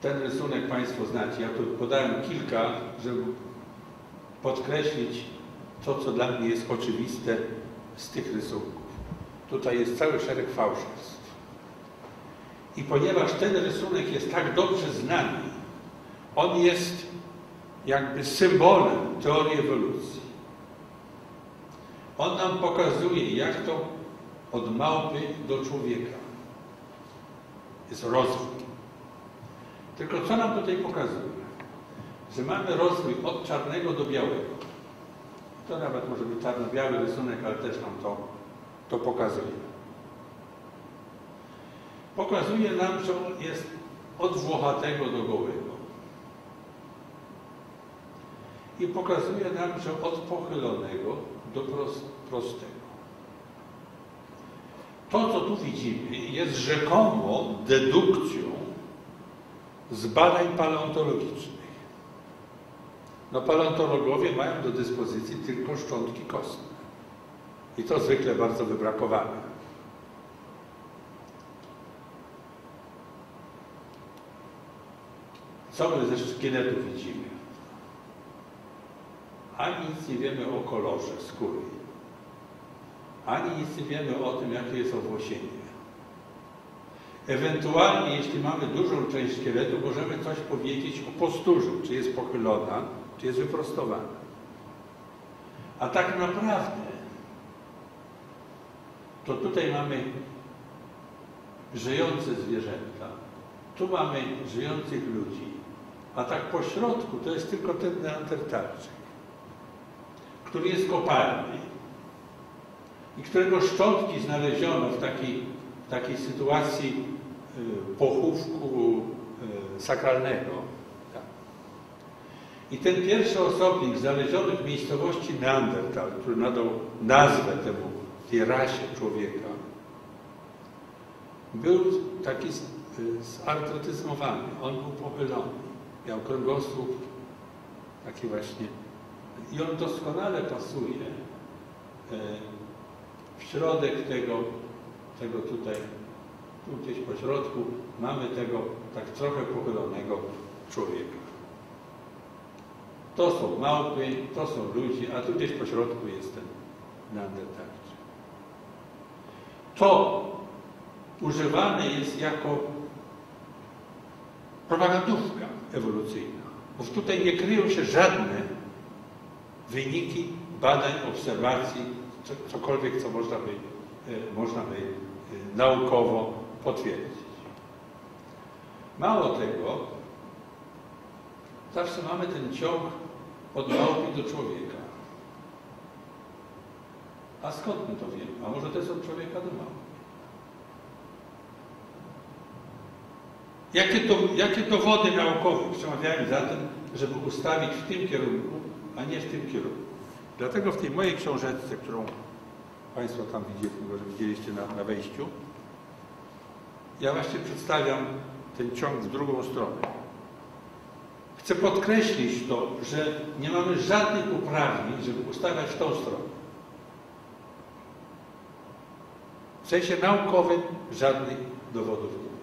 Ten rysunek Państwo znacie. Ja tu podałem kilka, żeby podkreślić to, co dla mnie jest oczywiste z tych rysunków. Tutaj jest cały szereg fałszerstw. I ponieważ ten rysunek jest tak dobrze znany, on jest jakby symbolem teorii ewolucji. On nam pokazuje, jak to od małpy do człowieka jest rozwój. Tylko co nam tutaj pokazuje? Że mamy rozwój od czarnego do białego. To nawet może być czarno-biały rysunek, ale też nam to, to pokazuje. Pokazuje nam, że on jest od włochatego do gołego. I pokazuje nam, że od pochylonego do prostego. To, co tu widzimy, jest rzekomo dedukcją z badań paleontologicznych. No paleontologowie mają do dyspozycji tylko szczątki kostne. I to zwykle bardzo wybrakowane. Co my ze szkieletu widzimy? Ani nic nie wiemy o kolorze skóry, ani nic nie wiemy o tym, jakie jest owłosienie. Ewentualnie, jeśli mamy dużą część szkieletu, możemy coś powiedzieć o posturze, czy jest pochylona, czy jest wyprostowana. A tak naprawdę, to tutaj mamy żyjące zwierzęta, tu mamy żyjących ludzi, a tak po środku to jest tylko ten neandertalczyk, który jest kopalny i którego szczątki znaleziono w takiej, w takiej sytuacji pochówku y, sakralnego. Tak. I ten pierwszy osobnik znaleziony w miejscowości Neandertal, który nadał nazwę temu, tej rasie człowieka, był taki zartrotyzmowany, on był pochylony miał kręgosłup taki właśnie. I on doskonale pasuje w środek tego, tego tutaj, tu gdzieś po środku mamy tego tak trochę pochylonego człowieka. To są małpy, to są ludzie, a tu gdzieś po środku jest ten neandertalczyk. To używane jest jako propagandówka ewolucyjna. Bo tutaj nie kryją się żadne wyniki badań, obserwacji, cokolwiek, co można by, e, można by e, naukowo potwierdzić. Mało tego, zawsze mamy ten ciąg od małpy do człowieka. A skąd my to wiemy? A może to jest od człowieka do małpy? Jakie, to, jakie dowody naukowe przemawiają za tym, żeby ustawić w tym kierunku, a nie w tym kierunku? Dlatego w tej mojej książeczce, którą Państwo tam widzieli, widzieliście na, na wejściu, ja właśnie przedstawiam ten ciąg w drugą stronę. Chcę podkreślić to, że nie mamy żadnych uprawnień, żeby ustawiać w tą stronę. W sensie naukowym żadnych dowodów nie